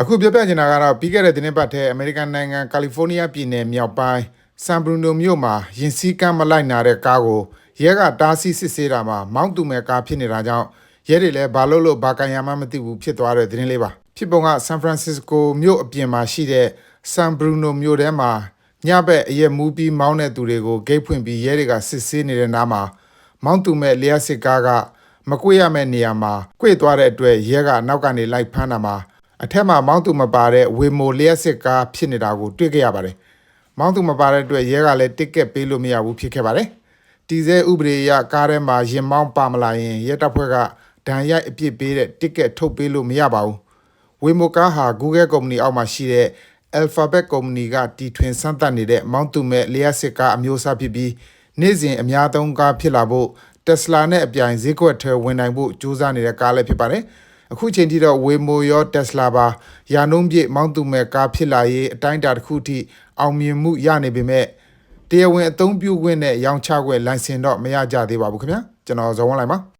အခုပြောပြချင်တာကတော့ပြီးခဲ့တဲ့ဒီနေ့ပတ်ထဲအမေရိကန်နိုင်ငံကယ်လီဖိုးနီးယားပြည်နယ်မြောက်ပိုင်းဆန်ဘရူနိုမြို့မှာယင်စည်းကမ်းမလိုက်နာတဲ့ကားကိုရဲကတားဆီးစစ်ဆေးတာမှာမောင်းသူမဲ့ကားဖြစ်နေတာကြောင့်ရဲတွေလည်းဘာလို့လို့ဘာကန်ရမှမသိဘူးဖြစ်သွားတဲ့သတင်းလေးပါဖြစ်ပုံကဆန်ဖရန်စစ္စကိုမြို့အပြင်မှာရှိတဲ့ဆန်ဘရူနိုမြို့ထဲမှာညဘက်အရက်မူးပြီးမောင်းတဲ့သူတွေကိုဂိတ်ဖွင့်ပြီးရဲတွေကစစ်ဆေးနေတဲ့နားမှာမောင်းသူမဲ့လျှက်စစ်ကားကမကွေ့ရမယ့်နေရာမှာကွေ့သွားတဲ့အတွက်ရဲကနောက်ကနေလိုက်ဖမ်းတာမှာ အထက်မှာမောင်းသူမပါတဲ့ဝေမိုလျှက်စစ်ကားဖြစ်နေတာကိုတွေ့ခဲ့ရပါတယ်။မောင်းသူမပါတဲ့အတွက်ရဲကလည်းတစ်ကက်ပေးလို့မရဘူးဖြစ်ခဲ့ပါတယ်။တီစဲဥပဒေအရကားထဲမှာရင်မောင်းပါမလာရင်ရဲတပ်ဖွဲ့ကဒဏ်ရိုက်အပြစ်ပေးတဲ့တစ်ကက်ထုတ်ပေးလို့မရပါဘူး။ဝေမိုကားဟာ Google ကုမ္ပဏီအောက်မှာရှိတဲ့ Alphabet ကုမ္ပဏီကတီထွင်စမ်းသပ်နေတဲ့မောင်းသူမဲ့လျှက်စစ်ကားအမျိုးအစားဖြစ်ပြီးနေ့စဉ်အများသုံးကားဖြစ်လာဖို့ Tesla နဲ့အပြိုင်ဈေးကွက်ထဲဝင်နိုင်ဖို့ကြိုးစားနေတဲ့ကားလည်းဖြစ်ပါတယ်။ အခုချိန်ထိတော့ Waymo ရော Tesla ပါယာနှုံးပြည့်မောင်းသူမဲ့ကားဖြစ်လာရေးအတိုင်းအတာတစ်ခုထိအောင်မြင်မှုရနေပေမဲ့တရားဝင်အသုံးပြုခွင့်နဲ့ရောင်းချခွင့်လိုင်စင်တော့မရကြသေးပါဘူးခင်ဗျာ။ကျွန်တော်ဇော်ဝန်းလိုက်ပါ။